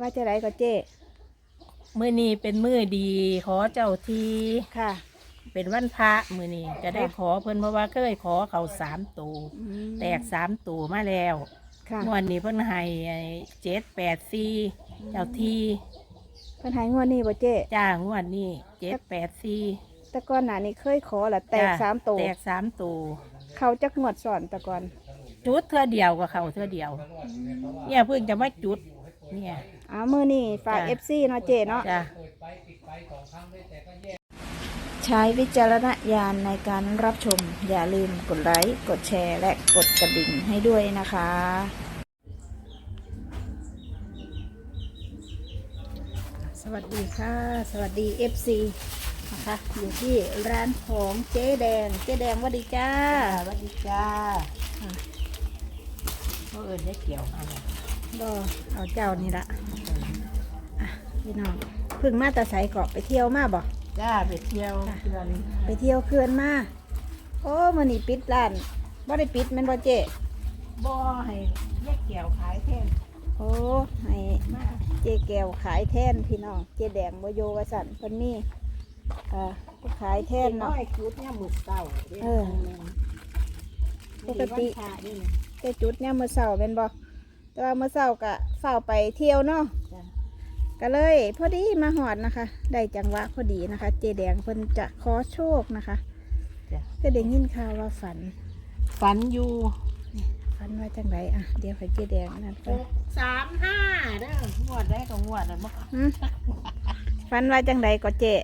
ว่าจะไรก็เจ๊มื้อนี้เป็นมื้อดี ขอเจ้าทีค่ะ เป็นวันพระมื้อนี้จะได้ค่ะขอเพิ่นเพราะว่าเคยขอเขาสามตูอืมแตกสามตูมาแล้วค่ะงวดนี้เพิ่นให้เจ็ดแปดสี่เจ้าทีเพิ่นใหายงวดนี้บ่เจ๊จ้างวดนี้เจ็ดแปดสี่แต่ก่อนหน้านี้เคยขอละแตกจ้ะสามตัวแตกสามตูเขาจักงวดสอนแต่ก่อนจุดเทื่อเดียวกับเขาเทื่อเดียว เนี่ยเพิ่งจะมาจุด เนี่ย อ้าวมือนี่ฝากจ้ะ FC เนาะเจ๊เนาะจ้ะใช้วิจารณญาณในการรับชม อย่าลืมกดไลค์กดแชร์ และกดกระดิ่งให้ด้วยนะคะ สวัสดีค่ะ สวัสดี FC นะคะ อยู่ที่ร้านของเจ๊แดง เจ๊แดงสวัสดีจ้า สวัสดีจ้าค่ะเมื่อเอิญได้เกี่ยวมาเนี่ ยก็เอาเจ้านี่ละอะพี่น้องเพึ่งมาแตาใสเกาะไปเที่ยวมาบ่ จ้าไปเที่ยวเพื่อนไปเที่ยวเขื่อนมา โอ้มื่อนี้ปิดร้านบ่ได้ปิดแม่นบ่เจ๊บ่ให้แยกเกี่ยวขายแทนโอ้ให้มาเจ๊แก้วขายแทนพี่น้อง เจ๊แดงบ่โยว่าสั่นเพิ่นมีอ่าผู้ขายแทนเนาะไอ้จุดเนี่ยหมึกเก่าเออปกติแค่จุดเนี่ยามมื้อเช้าแม่นบ่ แต่ว่ามื้อเช้าก็เฝ้าไปเที่ยวเนาะจ้ะก็เลยพอดีมาหอดนะคะ ได้จังหวะพอดีนะคะ เจ๊แดงเพิ่นจะขอโชคนะคะจ้ะก็ได้ยินข่าวว่าฝัน ฝันอยู่ฝันว่าจังไดอะเดี๋ยวให้เจ๊แดงนั่นไปหกสามห้าเด้องวดได้ก็งวดแล้วบ่หืมฝันว่าจังไดก็เจ๊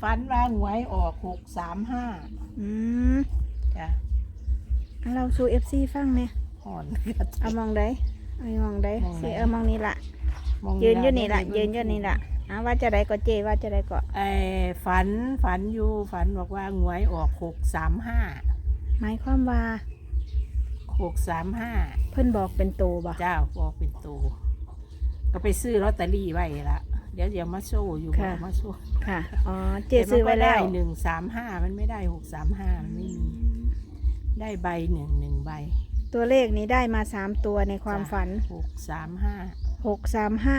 ฝันว่าหวยออกหกสามห้าอืมจ้ะเอาเราสู่ FC ฟังเนี่ยห่อนเอามองได้ เอามองได้มองใดสิเอามองนี่ละมองยืนอยู่นี่ละได้ยืนอยู่นี่ละอะว่าจะได้ก็เจว่าจะได้ก็ไอ้ฝันฝันอยู่ฝันบอกว่าหวยออกหกสามห้าหมายความว่าหกสามห้าเพิ่นบอกเป็นตัวบ่เจ้าบอกเป็นตัวก็ไปซื้อลอตเตอรี่ไว้ละเดี๋ยวเดี๋ยวมาโซ่อยู่บอกมาโซ่ค่ะอ๋อเจซื้อไว้แล้วหนึ่งสามห้ามันไม่ได้หกสามห้ามันไม่มีได้ใบหนึ่งหนึ่งใบ ตัวเลขนี้ได้มาสามตัวในความฝันหกสามห้าหกสามห้า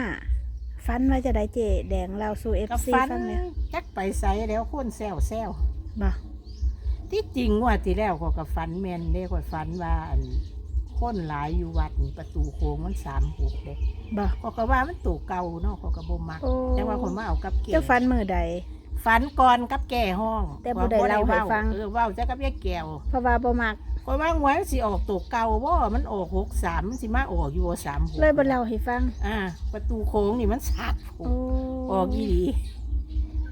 ฝันว่าจะได้เจแดงเราสู่เอฟก็ซีฟันฟังเนี่ยจักไปใสแล้วคนแซวแซวบ่ที่จริงว่าที่แล้วก็กับฟันแมนเด้กว่าฟันว่าอันคนหลายอยู่วัดนี่ประตูโค้งมันสามหกเด้บ่ ก็ก็ว่ามันตู่เก่าเนาะก็กระบมักโอ้ แต่ว่าคนมาเอากับเก๋เจ้าฝันมือใด ฝันก่อนกับแก่ห้องแต่บ่ได้เล่าให้ฟัง เออเว้าจะกับยายแก้วเพราะว่าบ่มักค อยว่าหวยมันสิออกตัวเก่าว่ามันออกหกสามมันสิมาออกอยู่สามหกเลยบ่เล่าให้ฟัง อ่า ประตูโค้งนี่มันสับโอ้ ออกอีดี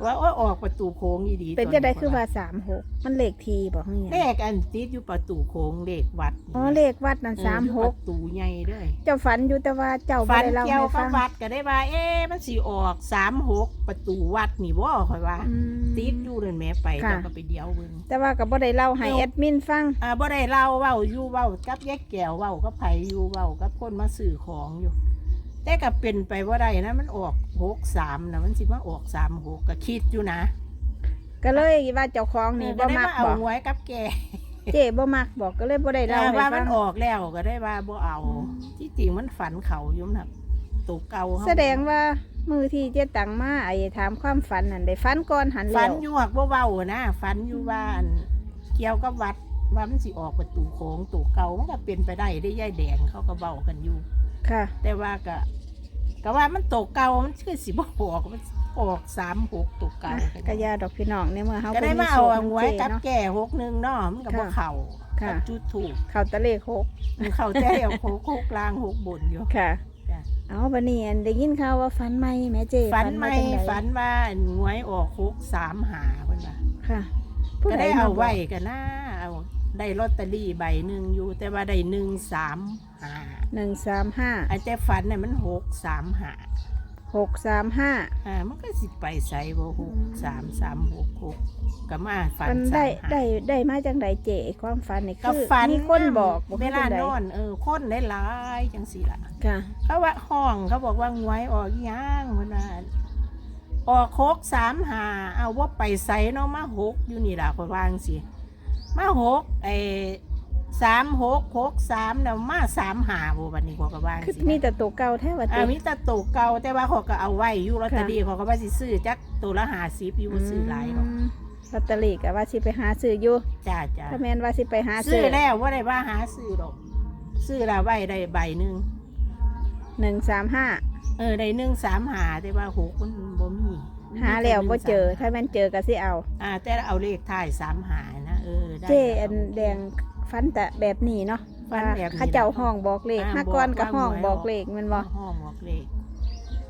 ว่าโอ้ยออกประตูโค้งอีดีเป็นจะได้คือว่าสามหกมันเลขทีบอกเฮียเลขอันติดอยู่ประตูโค้งเลขวัดอ๋อเลขวัดนั่นเออสามอยู่หปกระตูใหญ่เด้วย เจ้าฝันอยู่แต่ว่าเจ้าบ่ฝันได้เล่าเกี่ยวให้กัฟับงวัดก็ได้ว่าเอ๊ะมันสิออกสามหกประตูวัดนี่บ่คอยว่าอืมติดอยู่เดินแม่ไปค่ะแล้วก็ไปเดียวเบิ่งแต่ว่าก็บ่ได้เล่าให้เดี๋ยวแอดมินฟังอ่าบ่ได้เล่าเว้าอยู่เว้ากับแยกแก้วเว้ากับไผอยู่เว้ากับคนมาซื้อของอยู่ แต่ก็เป็นไปบ่ได้นะมันออกหกสามนะมันสิมาออกสามหกก็คิดอยู่นะก็เลยว่าเจ้าของนี่ก็บ่ได้มักมาเอาบอกหวยกับแกเจ๊บ่มักบอกก็เลยบ่ได้เล่าแต่ให้ว่าฟัมันงออกแล้วก็ได้ว่าบ่เอา ที่จริงมันฝันเขาอยู่นะตัวเก่าเฮาแสดงว่ามือที่เจ๊ตังมาไอ้ถามความฝันนั่นได้ฝันก่อนหันฝัแล้นวอยู่หักบ่เว้านะฝันอยู่ว่าอันเกี่ยวกับวัดว่ามันสิออกประตูโค้งตัวเก่ามันก็เป็นไปได้ได้ย่ายแดงเขาก็เว้ากันอยู่ ค่ะ แต่ว่าก็ก็ว่ามันตกเก่ามันคือสิบ่ออกมันออกสามหกตกเก่าก็ยาดอกพี่น้องในเมื่อเฮาก็ได้บ่มาเอาโชคหวยน้ำกับเนาะแก่หกหนึ่งเนาะมันก็บ่ค่ะเข่าค่ะกับจุดถูกเขาตะเลขหกมันเข้าใจเอาหกหกกลางหกบนอยู่ค่ะจ้ะเอาบัดนี้อันได้ยินข่าวว่าฝันใหม่แม่เจ๊ฝันไหมว่าจังใดฝันว่าหวยออกหกสามหาเพิ่นว่าค่ะผู้ก็ใดได้มาเอาบอกไว้กันนะเอา ได้ลอตเตอรี่ใบหนึ่งอยู่ แต่ว่าได้หนึ่งสามหาหนึ่งสามห้าอันแต่ฝันเนี่ยมันหกสามหาหกสามห้าอ่ามันก็สิไปใส่บ่หกสามสามหกหกก็มาฝันมันสาได้มหาได้ได้มาจังใดเจ๊ความฝันนี่ก็คือฝันมีคนบอกบ่เวลาจังใดนอนเออคนได้หลายๆจังสิล่ะค่ะเขาว่าห้องเขาบอกว่าหวยออกอีหยังมันว่าออกหกสามหาเอาว่าไปใส่เนาะมาหกอยู่นี่ล่ะคอยวาจั่งสิ มาหกไอ้สามหกหกสามแล้วมาสามหาโบบันนี้ขอยก็ว่าคือสิมีแต่ตัวเก่าแท้ว่าอ่าติมีแต่ตัวเก่าแต่ว่าเขาก็เอาไว้อยู่ลอตเตอรี่ค่ะเขาก็ว่าสิซื้อจักตัวละหาสิบอยู่บ่ซื้อหลายหรอกมลอตเตอรี่ก็ว่าสิไปหาซื้ออยู่ จ้าจ้าถ้าแม่นว่าสิไปหาซื้ซื้ออแล้วว่าได้ว่าหาซื้อดอก ซื้อแล้วไว้ได้ใบหนึ่งหนึ่งสามห้าเออได้หนึ่งสามหาแต่ว่าหกมันบ่มีหาแล้วบ่เจอหนึ่งสามถ้าแม่นเจอก็สิเอา อ่าแต่เอาเลขท้ายสามหานะเออได้เจอันแดงฟันแต่แบบนี้เนาะฟันแบบนี้เข้าเจ้าห้องบอกเลขอ่าห้าก้อนบอกก็ห้องว่าหวยบอกออกเลขแมันบอกห้องบอกเลข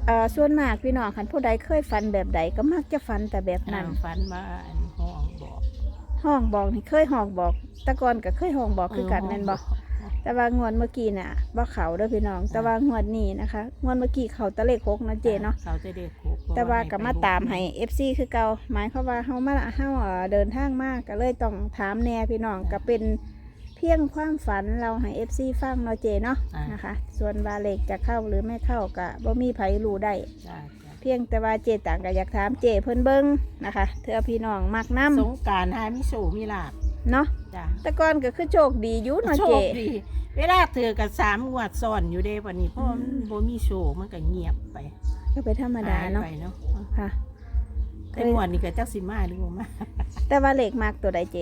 เอ่อส่วนมากพี่น้องคันผู้ใดเคยฟันแบบใดก็มักจะฟันแต่แบบนั้นอ่าฝันว่าอันห้องบอก ห้องบอกนี่เคยห้องบอกแตะกอนก็เคยห้องบอกคือกันแม่นบอก แต่ว่างวดเมื่อกี้น่ะบ่เขาเด้อพี่น้อง แต่ว่างวดนี้นะคะงวดเมื่อกี้เขาตะเลขหกเนาะเจเนาะ เขาจะได้ครบแต่ว่าก็มาตามให้ FC คือเก่าหมายความว่าเฮามาเฮาเอ่อเดินทางมากก็เลยต้องถามแน่พี่น้องก็เป็นเพียงความฝันเราให้ FC ฟังเนาะเจเนาะอ่าน นะคะ ส่วนว่าเลขจะเข้าหรือไม่เข้าก็บ่มีไผรู้ได้ จ้าจ้าเพียงแต่ว่าเจต่างก็อยากถามเจเพิ่นเบิ่งนะคะเธอพี่น้องมักน้สงกรารหามิโชคมีลาบำ เนาะจ้าแต่ก่อนก็คือโชคดีอยู่เนาะโชเจคดี เวลาเธอกับสามงวดซ้อนอยู่เด้วันนี้เพราะว่ามันบ่มีโชว์มันก็เงียบไปก็เป็นธรรมดาเนาะหยไปเนาะค่ะ แต่งวดนี้ก็จักสิมาหรือบ่มา แต่ว่าเลขมากตัวใดเจ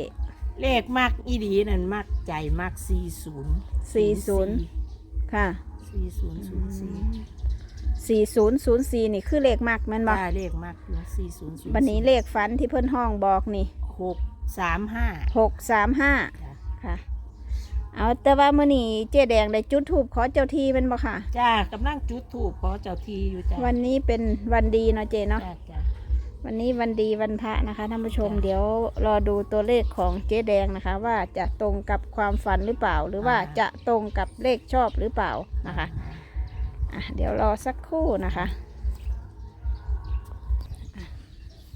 เลขมักอีดีนั่นมักใจมัก40 40 ค่ะ4004 4004นี่คือเลขมากแม่นบ่จ้าเลขมักอยู่4004บันนี้เลขฝันที่เพิ่นห้องบอกนี่ 635หกสามห้าจ้าค่ะ เอาแต่ว่ามื่อนี้เจ๊แดงได้จุดถูกขอเจ้าที่เป็นบ่ค่ะ จ้ากำลังจุดธูปขอเจ้าที่อยู่จ้าวันนี้เป็นวันดีเนาะเจ๊เนาะจ้าจ้าวันนี้วันดีวันพระนะคะท่านผู้ชมจ้ะเดี๋ยวรอดูตัวเลขของเจ๊แดงนะคะ ว่าจะตรงกับความฝันหรือเปล่า หรือว่าจะตรงกับเลขชอบหรือเปล่านะคะอะเดี๋ยวรอสักครู่นะคะ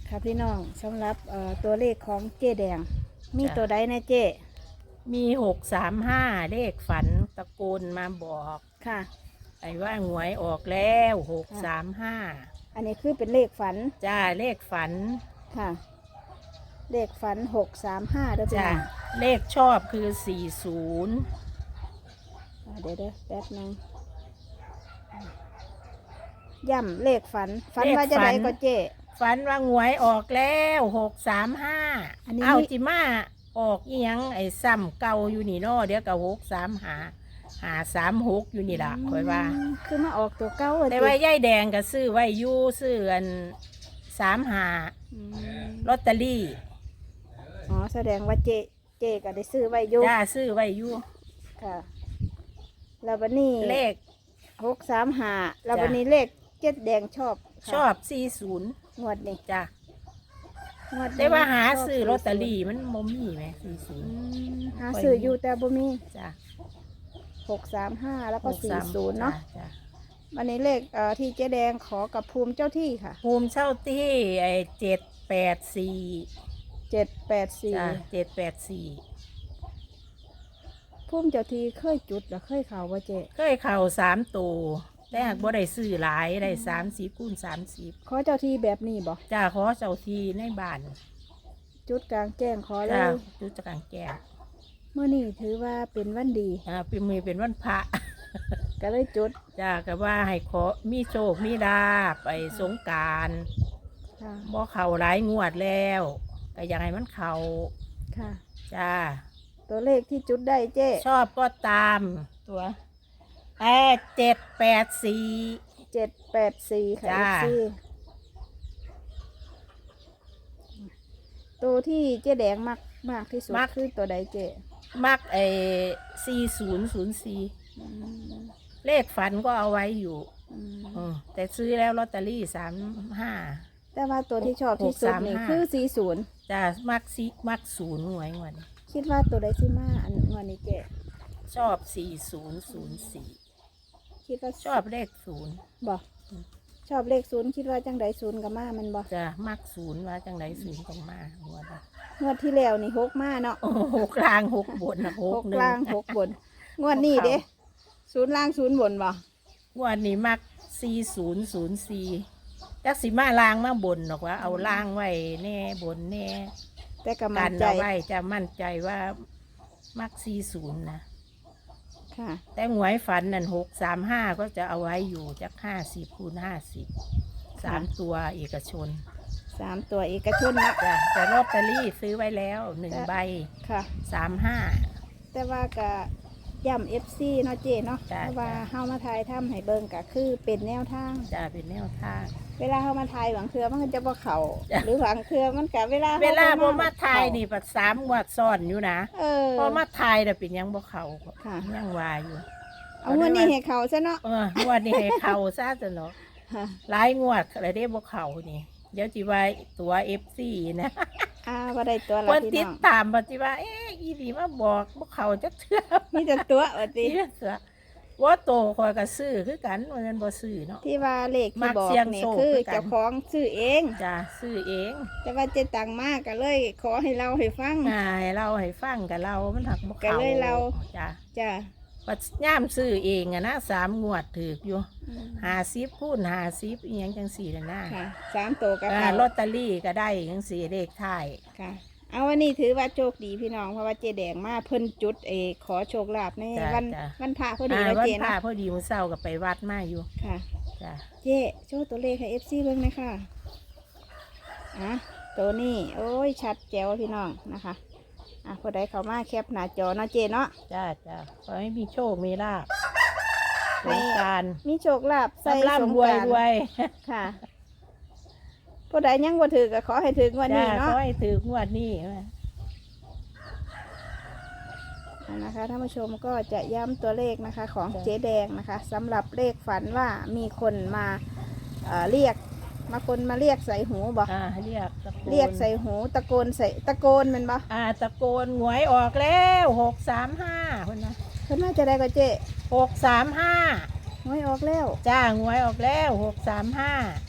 ค่ะพี่น้องสำหรับเอ่อตัวเลขของเจ๊แดง มีตัวใดนะเจ๊มีหกสามห้าเลขฝันตะโกนมาบอก ค่ะ ไอ้ว่าหวยออกแล้วหกสามห้าอันนี้คือเป็นเลขฝันจ้าเลขฝันค่ะ เลขฝันหกสามห้าด้วยพี่จ้าน้องเลขชอบคือสี่ศูนย์อ่าเดี๋ยวเดี๋ยวแป๊บนึงย่ำเลขฝันฝันว่าจะได้ก็เจ๊ ฝันว่าหวยออกแล้วหกสามห้าอันนี้ เอามีจิมาออกอีหยังไอ้ซ้ำเก่าอยู่นี่เนาะเดี๋ยวก็หกสามหาหาสามหกอยู่นี่ละคอยว่าอืมคือมาออกตัวเก้าอะแต่ติว่ายายแดงก็ซื้อไว้อยู่ซื้ออันสามหาอืมลอตเตอรี่อ๋อแสดงว่าเจเจก็ได้ซื้อไว้อยู่จ้าซื้อไว้อยู่ค่ะ แล้ววันนี้เลข หกสามห้าแล้วจ้ะวันนี้เลขเจ็ดแดงชอบค่ะชอบสี่ศูนย์ งวดนี้จ้ะงวดนี้แต่ว่าหาชบซื้อลอตเตอรี่มันมมีไหมสี่ศูอืนย์มหาซื้ออยู่แต่บ่มีจ้ะหกสามห้าแล้วก็หสี่สามศูนย์เนาะจ้จ้วันนี้เลขเอ่อที่เจ๊แดงขอกับภูมิเจ้าที่ค่ะภูมิเช่าที่ไอ้เจ็ดแปดสี่เจ็ดแปดสี่จ้ะเจ็ดแปดสี่ภูมิเจ้าที่เคยจุดหรือเคยเข่าว่าเจ๊เคยเข่าสามตัว แต่หากบ่ได้ซื้อหลายได้สามสิบคูณสามสิบขอเจ้าที่แบบนี้บ่จ้าขอเจ้าทีในบ้านจุดกลางแจ้งขอเลจ้ายดูจะกลางแก้วเมื่อนี้ถือว่าเป็นวันดี อ่าเป็นมือเป็นวันพระ ก็เลยจุดจ้าก็ว่าให้ขอมีโชคมีลาภไปสงกรารค่ะบ่เข่าหลายงวดแล้วก็อยากให้มันเข่าค่ะ จ้า ตัวเลขที่จุดได้เจ๊ชอบก็ตามตัว แปดเจ็ดแปดสี่ เจ็ดแปดสี่ค่ะจ้า FC ตัวที่เจ๊แดงมากมากที่สุดคือตัวใดเจ๊มักไอ้สี่ศูนย์ศูนย์สี่อืมเลขฝันก็เอาไว้อยู่อืมอืมแต่ซื้อแล้วลอตเตอรี่สามห้า แต่ว่าตัวที่ชอบที่สุดนี่หกสามห้า คือสี่ศูนย์จ้ามักซีมักศูนย์หน่วยงวดนี้คิดว่าตัวใดที่มาอันงวดนี้เจ๊ชอบสี่ศูนย์ศูนย์สี่ คิดว่าชอบเลขศูนย์บ่ชอบเลขศูนย์คิดว่าจังใดศูนย์กับมามันบ่จะมักศูนย์ว่าจังไรศูนย์ต้องมาหัวละงวดที่แล้วนี่หกมาเนาะโอ้หกกลางหกบนนะหหกกหนึ่งล่างหกบน งวดนี้เด้ศูนย์ล่างศูนย์บนบ่งวดนี้มักสี่ศูนย์ศูนย์สี่จักสิมาล่างมาบนหรอกว่าเอาล่างไว้แน่บนแน่แต่ก็กัมั่นนใจ เอาไว้จะมั่นใจว่ามักสี่ศูนย์นะ ค่ะแต่หวยฝันนั่นหกสามห้าก็จะเอาไว้อยู่จากห้าสิบคูณห้าสิบสามตัวเอกชนสามตัวเอกชนเนาะจ้ะแต่ลอตเตอรี่ซื้อไว้แล้วหนึ่งจ้ะใบค่ะสามห้าแต่ว่าก็ย่ำเอฟซีเนาะเจเนาะจ้ะเพราะว่าจ้ะเฮามาถ่ายทำให้เบิ่งก็คือเป็นแนวทางจะเป็นแนวทาง เวลาเฮามาถ่ายบางเทื่อมันก็จะบ่เข้าจ้ะ หรือบางเทื่อมันก็เวลาเวลาฮพอมาทายนี่ปัดสามงวดซ้อนอยู่นะเออพอมาทายแต่ะเป็นหยังบ่เขาค่ะยังวาอยู่ เอางวดนี้ให้เขาซะเนาะเอองวดนี้ให้เขาซะจะเนาะค่ะหลายงวดอะไรได้บ่เขานี่เดี๋ยวจิว่าตัวเอฟซีนะอ่าบ่ได้ตัวคละนพี่ติดน้องตามปฏิว่าเอ๊ะอีดีมาบอกบ่เขาจักเทื่อมีแต่ตัวว่าติเทื่อเสือ ว่าโตคอยก็ซื้อคือกันว่ามันบ่ซื้อเนาะ ที่ว่าเลขที่มักบอกเสี่ยงนี่โชคคือคือกัน เจ้าของซื้อเอง จ้ะซื้อเองแต่ว่าเจตังมากก็เลย ขอให้เราให้ฟัง ง่ายเราให้ฟังกับเรามันหักบ่ก็เขาเลยเรา จ้ะจ้ะปัดย่ามซื้อเองอะนะสามงวดถือกอยู่อืมหาซิปพูนหาซิปอีหยังจังสี่ละนะค่ะสามตัวกับอ่าเขาลอตเตอรี่ก็ได้จังสี่เลขท้าย ค่ะ เอาวันนี้ถือว่าโชคดีพี่น้องเพราะว่าเจแดงมาเพิ่นจุดเออขอโชคลาภในจ้ะวันจ้ะ วันพระพอดีอ่าแล้ววันเจพระเนาะพอดีมื้อเช้าก็ไปวัดมาอยู่ค่ะ จ้ะเจโชว์ตัวเลขให้เอฟซีเบิ่งหน่อยค่ะอะตัวนี้ โอ้ย ชัดแจ๋วพี่น้องนะคะ อะพอได้เข้ามาแคปหน้าจอเนาะเจเนาะ จ้าจ้าขอให้มีโชคมีลาภสให้งกรารมีโชคลาภใส่ร่ำสงร่ำรวยกรารรวยค่ะ ผู้ใดยังบ่ถือก็ขอให้ถึงวันจ้านี้ขเนาะอให้ถืองวดนี้อะนะคะท่านผู้ชมก็จะย้ำตัวเลขนะคะของเจ๊แดงนะคะสำหรับเลขฝันว่ามีคนมาเอ่อเรียกมาคนมาเรียกใส่หูบ่อ่าเรียกตะโกนเรียกใส่หูตะโกนใส่ตะโกนแมันบ่อ่าตะโกนหวยออกแล้วหกสามห้าคนนะเพิ่นน่าจะได้ก็เจ๊หกสามห้าหวยออกแล้ว จ้าหวยออกแล้วหกสามห้าโ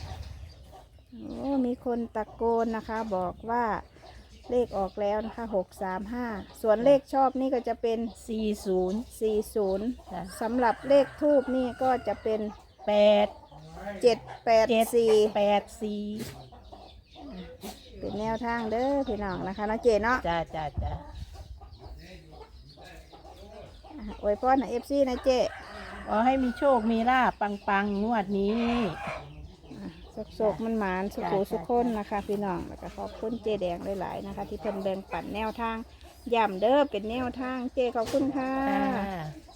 อ้มีคนตะโกนนะคะ บอกว่าเลขออกแล้วนะคะหกสามห้าส่วนเลขชอบนี่ก็จะเป็นสี่ศูนย์สี่ศูนย์จ้ะสำหรับเลขทูบนี่ก็จะเป็นแปดเจ็ดแปดเจ็ดสี่แปดสี่เป็นแนวทางเด้อพี่น้องนะคะเนาะเจเนาะจ้าจ้าจ้าอะอวยพรนะเอฟซีนะเจขอให้มีโชคมีลาบปังปังๆงวดนี้ สุกโศกมันหมานสุขูสุขคนนะคะ พี่น้องแล้วก็ขอบคุณเจแดงหลายๆนะคะ ที่เพิ่นแบ่งปันแนวทางย้ำเด้อเป็นแนวทางเจขอบคุณค่ะจ้า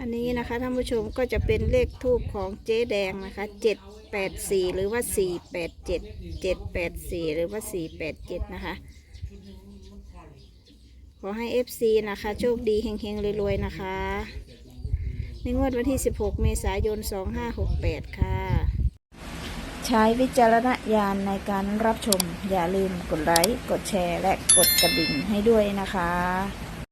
อันนี้นะคะท่านผู้ชมก็จะเป็นเลขทูบของเจ๊แดงนะคะเจ็ดแปดสี่หรือว่าสี่แปดเจ็ดเจ็ดแปดสี่หรือว่าสี่แปดเจ็ดนะคะขอให้ FC นะคะ โชคดีเฮงๆรวยๆนะคะ ในงวดวันที่ 16 เมษายน 2568 ค่ะ ใช้วิจารณญาณในการรับชม อย่าลืมกดไลค์ กดแชร์ และกดกระดิ่งให้ด้วยนะคะ